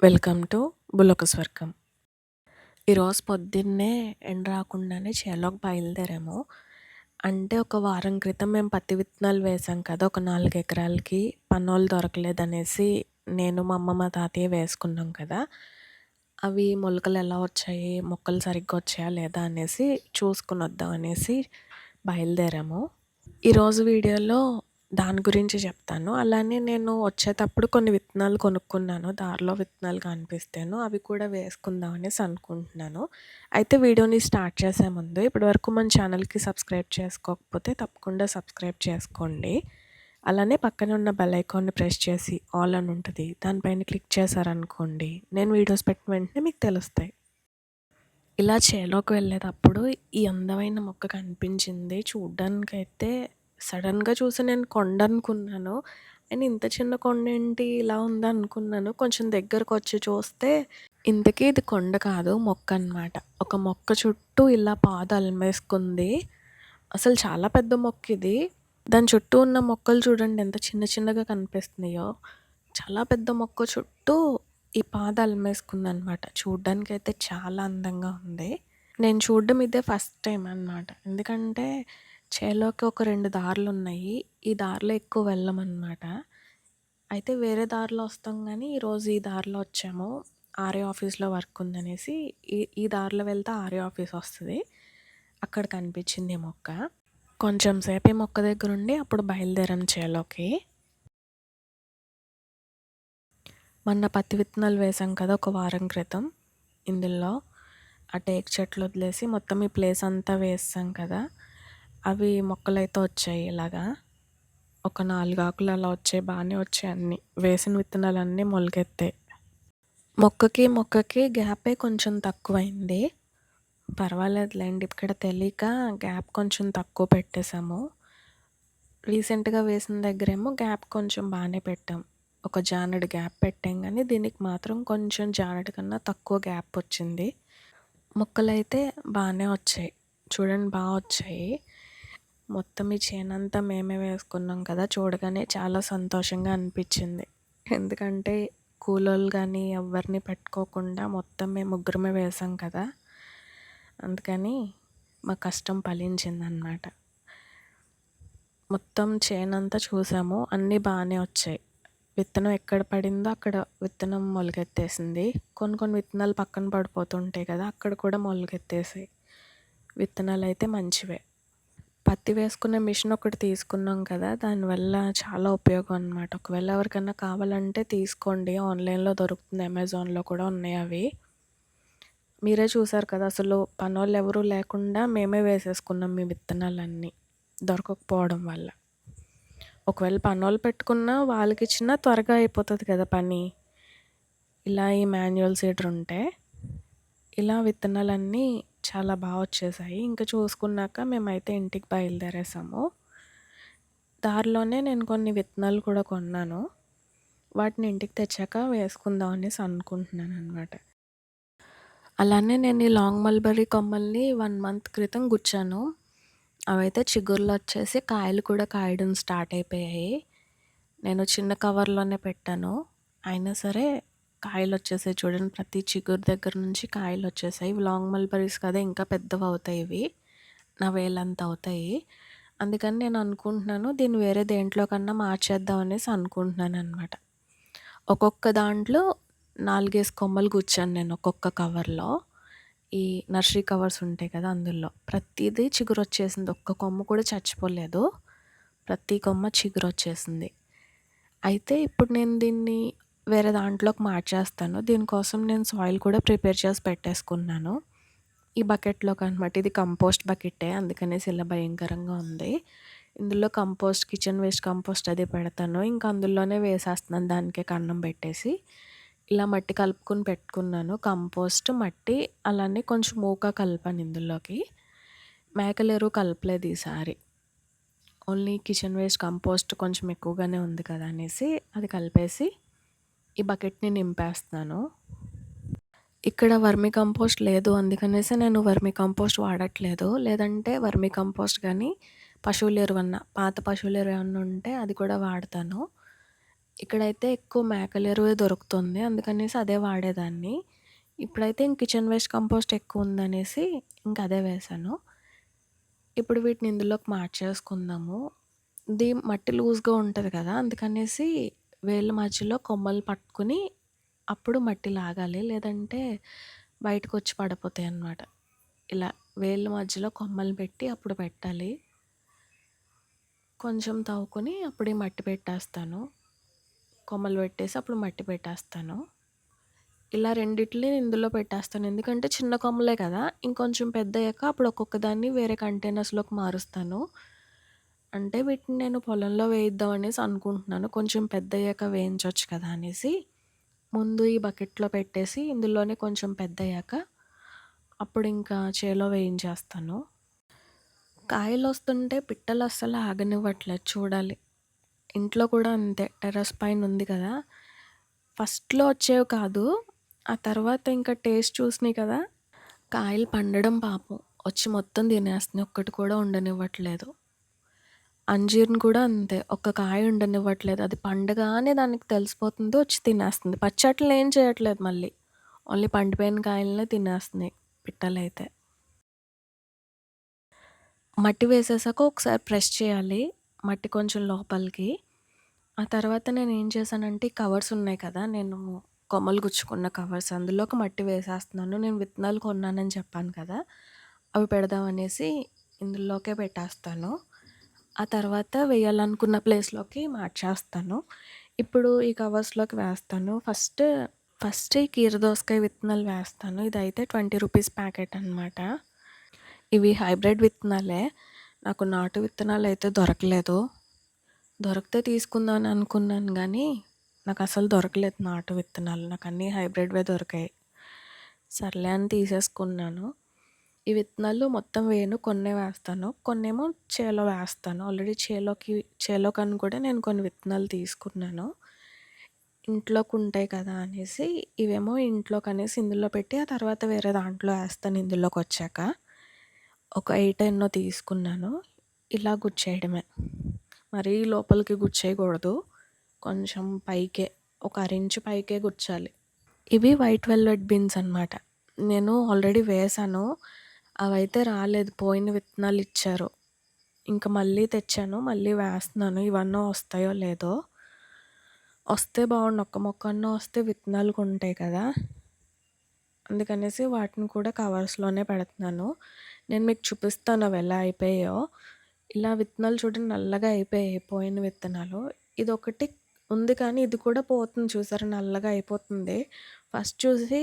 Welcome to బుల్లొక స్వర్గం. ఈరోజు పొద్దున్నే ఎండ రాకుండానే చేలోకి బయలుదేరాము. అంటే ఒక వారం క్రితం మేము పత్తి విత్తనాలు వేసాం కదా! ఒక నాలుగు ఎకరాలకి పనోళ్ళు దొరకలేదనేసి నేను, మా అమ్మ, మా తాతయ్య వేసుకున్నాం కదా! అవి మొలకలు ఎలా వచ్చాయి? మొక్కలు సరిగ్గా వచ్చాయా లేదా అనేసి చూసుకుని వద్దాం అనేసి బయలుదేరాము. ఈరోజు వీడియోలో దాని గురించి చెప్తాను. అలానే నేను వచ్చేటప్పుడు కొన్ని విత్తనాలు కొనుక్కున్నాను. దారిలో విత్తనాలు కనిపిస్తేను అవి కూడా వేసుకుందాం అనేసి అనుకుంటున్నాను. అయితే వీడియోని స్టార్ట్ చేసే ముందు ఇప్పటివరకు మన ఛానల్‌కి సబ్స్క్రైబ్ చేసుకోకపోతే తప్పకుండా సబ్స్క్రైబ్ చేసుకోండి. అలానే పక్కనే ఉన్న బెల్ ఐకాన్‌ని ప్రెస్ చేసి ఆల్ అని ఉంటుంది దానిపైన క్లిక్ చేశారనుకోండి నేను వీడియోస్ పెట్టిన వెంటనే మీకు తెలుస్తాయి. ఇలా చేలోకి వెళ్ళేటప్పుడు ఈ అందమైన మొక్క కనిపించింది. చూడ్డానికైతే సడన్గా చూసి నేను కొండ అనుకున్నాను. అండ్ ఇంత చిన్న కొండ ఏంటి ఇలా ఉందనుకున్నాను. కొంచెం దగ్గరకు వచ్చి చూస్తే ఇంతకీ ఇది కొండ కాదు మొక్క అనమాట. ఒక మొక్క చుట్టూ ఇలా పాదు అలమేసుకుంది. అసలు చాలా పెద్ద మొక్క ఇది. దాని చుట్టూ ఉన్న మొక్కలు చూడండి ఎంత చిన్న చిన్నగా కనిపిస్తున్నాయో. చాలా పెద్ద మొక్క చుట్టూ ఈ పాదు అలమేసుకుందనమాట. చూడ్డానికైతే చాలా అందంగా ఉంది. నేను చూడడం ఇదే ఫస్ట్ టైం అనమాట. ఎందుకంటే చేలోకి ఒక రెండు దారులు ఉన్నాయి ఈ దారిలో ఎక్కువ వెళ్ళమన్నమాట అయితే వేరే దారిలో వస్తాం కానీ ఈరోజు ఈ దారిలో వచ్చాము. ఆర్ఏ ఆఫీస్‌లో వర్క్ ఉందనేసి ఈ ఈ దారిలో వెళ్తే ఆర్ఏ ఆఫీస్ వస్తుంది అక్కడ కనిపించింది ఈ మొక్క. కొంచెం సేపు ఈ మొక్క దగ్గరుండి అప్పుడు బయలుదేరాం చేలోకి. మొన్న పత్తి విత్తనాలు వేసాం కదా! ఒక వారం క్రితం. ఇందులో ఆ టేక్ చెట్లు వదిలేసి మొత్తం ఈ ప్లేస్ అంతా వేసాం కదా! అవి మొక్కలైతే వచ్చాయి ఇలాగా. ఒక నాలుగు ఆకులు అలా వచ్చాయి. బాగానే వచ్చాయి అన్నీ. వేసిన విత్తనాలన్నీ మొలకెత్తాయి. మొక్కకి, మొక్కకి గ్యాపే కొంచెం తక్కువైంది. పర్వాలేదులేండి ఇక్కడ తెలియక గ్యాప్ కొంచెం తక్కువ పెట్టేశాము రీసెంట్‌గా వేసిన దగ్గరేమో గ్యాప్ కొంచెం బాగానే పెట్టాం. ఒక జానడు గ్యాప్ పెట్టాం కానీ దీనికి మాత్రం కొంచెం జానడు కన్నా తక్కువ గ్యాప్ వచ్చింది. మొక్కలైతే బాగానే వచ్చాయి. చూడండి బాగా వచ్చాయి. మొత్తం ఈ చేనంతా మేమే వేసుకున్నాం కదా! చూడగానే చాలా సంతోషంగా అనిపించింది. ఎందుకంటే కూలోళ్ళు కానీ ఎవ్వరిని పెట్టుకోకుండా మొత్తం మేము ముగ్గురమే వేసాం కదా! అందుకని మా కష్టం ఫలించిందనమాట. మొత్తం చేనంతా చూసాము. అన్నీ బాగానే వచ్చాయి. విత్తనం ఎక్కడ పడిందో అక్కడ విత్తనం మొలకెత్తేసింది. కొన్ని కొన్ని విత్తనాలు పక్కన పడిపోతుంటాయి కదా! అక్కడ కూడా మొలకెత్తేసాయి. అయితే మంచివే. పత్తి వేసుకునే మిషన్ ఒకటి తీసుకున్నాం కదా! దానివల్ల చాలా ఉపయోగం అనమాట. ఒకవేళ ఎవరికన్నా కావాలంటే తీసుకోండి. ఆన్‌లైన్‌లో దొరుకుతుంది. అమెజాన్‌లో కూడా ఉన్నాయి అవి. మీరే చూసారు కదా! అసలు పనోళ్ళు ఎవరూ లేకుండా మేమే వేసేసుకున్నాం మీ విత్తనాలన్నీ. దొరకకపోవడం వల్ల. ఒకవేళ పనోళ్ళు పెట్టుకున్నా వాళ్ళకి ఇచ్చినా త్వరగా అయిపోతుంది కదా పని. ఇలా ఈ మాన్యువల్ సీడర్ ఉంటే. ఇలా విత్తనాలన్నీ చాలా బాగా వచ్చేసాయి. ఇంకా చూసుకున్నాక మేమైతే ఇంటికి బయలుదేరేసాము. దారిలోనే నేను కొన్ని విత్తనాలు కూడా కొన్నాను. వాటిని ఇంటికి తెచ్చాక వేసుకుందాం అనేసి అనుకుంటున్నాననమాట. అలానే నేను ఈ లాంగ్ మల్బరీ కొమ్మల్ని వన్ మంత్ క్రితం గుచ్చాను. అవైతే చిగుర్లొచ్చేసి కాయలు కూడా కాయడం స్టార్ట్ అయిపోయాయి. నేను చిన్న కవర్‌లోనే పెట్టాను. అయినా సరే కాయలు వచ్చేసాయి చూడండి. ప్రతి చిగురు దగ్గర నుంచి కాయలు వచ్చేసాయి ఇవి లాంగ్ మల్బరీస్ కదా! ఇంకా పెద్దవి అవుతాయి ఇవి. నా వేలంత అవుతాయి. అందుకని నేను అనుకుంటున్నాను దీన్ని వేరే దేంట్లో కన్నా మార్చేద్దాం అనేసి అనుకుంటున్నాను అనమాట ఒక్కొక్క దాంట్లో 4, 5 కొమ్మలు కూర్చాను నేను ఒక్కొక్క కవర్‌లో. ఈ నర్సరీ కవర్స్ ఉంటాయి కదా! అందులో. ప్రతీదీ చిగురొచ్చేసింది. ఒక్క కొమ్మ కూడా చచ్చిపోలేదు. ప్రతి కొమ్మ చిగురొచ్చేసింది. అయితే ఇప్పుడు నేను దీన్ని వేరే దాంట్లోకి మార్చేస్తాను. దీనికోసం నేను సాయిల్ కూడా ప్రిపేర్ చేసి పెట్టేసుకున్నాను. ఈ బకెట్‌లోకనమాట. ఇది కంపోస్ట్ బకెట్టే. అందుకనేసి ఇలా భయంకరంగా ఉంది. ఇందులో కంపోస్ట్, కిచెన్ వేస్ట్ కంపోస్ట్ అది పెడతాను. ఇంకా అందులోనే వేసేస్తున్నాను దానికే కన్నం పెట్టేసి. ఇలా మట్టి కలుపుకొని పెట్టుకున్నాను. కంపోస్ట్, మట్టి అలానే కొంచెం మూక కలిపాను ఇందులోకి. మేకలేరు ఎరువు కలపలేదు ఈసారి. ఓన్లీ కిచెన్ వేస్ట్ కంపోస్ట్ కొంచెం ఎక్కువగానే ఉంది కదా! అనేసి అది కలిపేసి ఈ బకెట్‌ని నింపేస్తున్నాను. ఇక్కడ వర్మి కంపోస్ట్ లేదు. అందుకనేసి నేను వర్మి కంపోస్ట్ వాడట్లేదు. లేదంటే వర్మి కంపోస్ట్ కానీ పశువుల ఎరువన్న పాత పశువుల ఎరువు ఏమన్నా ఉంటే అది కూడా వాడతాను. ఇక్కడైతే ఎక్కువ మేకల ఎరువే దొరుకుతుంది. అందుకనేసి అదే వాడేదాన్ని. ఇప్పుడైతే ఇంక కిచెన్ వేస్ట్ కంపోస్ట్ ఎక్కువ ఉందనేసి ఇంక అదే వేశాను. ఇప్పుడు వీటిని ఇందులోకి మార్చేసుకుందాము. ఇది మట్టి లూజ్‌గా ఉంటుంది కదా! అందుకనేసి వేళ్ళ మధ్యలో కొమ్మలు పట్టుకొని అప్పుడు మట్టి లాగాలి. లేదంటే బయటకొచ్చి పడిపోతాయన్నమాట. ఇలా వేళ్ళ మధ్యలో కొమ్మలు పెట్టి అప్పుడు పెట్టాలి. కొంచెం తవ్వుకొని అప్పుడు మట్టి పెట్టేస్తాను. కొమ్మలు పెట్టేసి అప్పుడు మట్టి పెట్టేస్తాను. ఇలా రెండిట్లని ఇందులో పెట్టేస్తాను. ఎందుకంటే చిన్న కొమ్మలే కదా! ఇంకొంచెం పెద్దయ్యాక అప్పుడు ఒక్కొక్క దాన్ని వేరే కంటైనర్స్‌లోకి మారుస్తాను. అంటే వీటిని నేను పొలంలో వేయిద్దాం అనేసి అనుకుంటున్నాను. కొంచెం పెద్దయ్యాక వేయించవచ్చు కదా అనేసి. ముందు ఈ బకెట్‌లో పెట్టేసి ఇందులోనే కొంచెం పెద్దయ్యాక అప్పుడు ఇంకా చేలో వేయించేస్తాను. కాయలు వస్తుంటే పిట్టలు అస్సలు ఆగనివ్వట్లేదు చూడాలి. ఇంట్లో కూడా అంతే టెర్రస్ పైన ఉంది కదా! ఫస్ట్‌లో వచ్చేవి కాదు. ఆ తర్వాత ఇంకా టేస్ట్ చూసినాయి కదా! కాయలు పండడం పాపం. వచ్చి మొత్తం తినేస్తున్నాయి. ఒక్కటి కూడా ఉండనివ్వట్లేదు. అంజీర్‌ని కూడా అంతే. ఒక్క కాయ ఉండనివ్వట్లేదు. అది పండగానే దానికి తెలిసిపోతుంది. వచ్చి తినేస్తుంది. పచ్చట్లు ఏం చేయట్లేదు మళ్ళీ. ఓన్లీ పండిపోయిన కాయలనే తినేస్తున్నాయి పిట్టలైతే. మట్టి వేసేసాక ఒకసారి ప్రెస్ చేయాలి. మట్టి కొంచెం లోపలికి. ఆ తర్వాత నేను ఏం చేశానంటే ఈ కవర్స్ ఉన్నాయి కదా! నేను కొమ్మలు గుచ్చుకున్న కవర్స్ అందులోకి మట్టి వేసేస్తున్నాను. నేను విత్తనాలు కొన్నానని చెప్పాను కదా! అవి పెడదామనేసి ఇందులోకే పెట్టేస్తాను. ఆ తర్వాత వేయాలనుకున్న ప్లేస్‌లోకి మార్చేస్తాను. ఇప్పుడు ఈ కవర్స్‌లోకి వేస్తాను. ఫస్ట్ ఫస్ట్ ఈ కీరదోసకాయ విత్తనాలు వేస్తాను. ఇదైతే ట్వంటీ రూపీస్ ప్యాకెట్ అనమాట. ఇవి హైబ్రిడ్ విత్తనాలే. నాకు నాటు విత్తనాలు అయితే దొరకలేదు. దొరికితే తీసుకుందామని అనుకున్నాను కానీ నాకు అసలు దొరకలేదు నాటు విత్తనాలు. నాకు అన్నీ హైబ్రిడ్‌వే దొరికాయి. సర్లే అని తీసేసుకున్నాను. ఈ విత్తనాలు మొత్తం వేయను. కొన్నే వేస్తాను. కొన్నేమో చేలో వేస్తాను. ఆల్రెడీ చేలోకి చేలోకని కూడా నేను కొన్ని విత్తనాలు తీసుకున్నాను. ఇంట్లోకి ఉంటాయి కదా అనేసి ఇవేమో ఇంట్లోకనేసి ఇందులో పెట్టి ఆ తర్వాత వేరే దాంట్లో వేస్తాను ఇందులోకి వచ్చాక ఒక ఎయిట్ ఎన్నో తీసుకున్నాను. ఇలా గుచ్చేయడమే. మరీ లోపలికి గుచ్చేయకూడదు. కొంచెం పైకే ఒక అరించు పైకే గుచ్చాలి. ఇవి వైట్ వెల్వెట్ బీన్స్ అనమాట. నేను ఆల్రెడీ వేసాను అవైతే రాలేదు. పోయిన విత్తనాలు ఇచ్చారు. ఇంక మళ్ళీ తెచ్చాను. మళ్ళీ వేస్తున్నాను. ఇవన్నీ వస్తాయో లేదో. వస్తే బాగుండు ఒక్క మొక్కన్నో వస్తే విత్తనాలు ఉంటాయి కదా! అందుకనేసి వాటిని కూడా కవర్స్‌లోనే పెడుతున్నాను. నేను మీకు చూపిస్తాను అవి ఎలా అయిపోయాయో. ఇలా విత్తనాలు చూడండి నల్లగా అయిపోయాయి పోయిన విత్తనాలు. ఇదొకటి ఉంది కానీ ఇది కూడా పోతుంది చూసారా నల్లగా అయిపోతుంది. ఫస్ట్ చూసి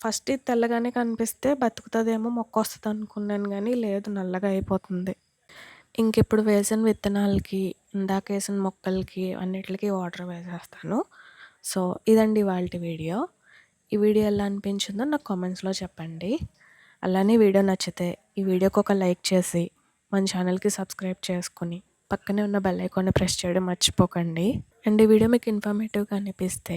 ఫస్ట్ ఇది తెల్లగానే కనిపిస్తే బతుకుతుందేమో మొక్క వస్తుంది అనుకున్నాను కానీ లేదు నల్లగా అయిపోతుంది. ఇంకిప్పుడు వేసిన విత్తనాలకి, ఇందాకేసిన మొక్కలకి అన్నిటికీ వాటర్ వేసేస్తాను. సో, ఇదండి ఇవాల్టి వీడియో. ఈ వీడియో ఎలా అనిపించిందో నాకు కామెంట్స్‌లో చెప్పండి. అలానే వీడియో నచ్చితే ఈ వీడియోకి ఒక లైక్ చేసి మన ఛానల్‌కి సబ్స్క్రైబ్ చేసుకొని పక్కనే ఉన్న బెల్ ఐకాన్‌ని ప్రెస్ చేయడం మర్చిపోకండి. అండ్ ఈ వీడియో మీకు ఇన్ఫర్మేటివ్‌గా అనిపిస్తే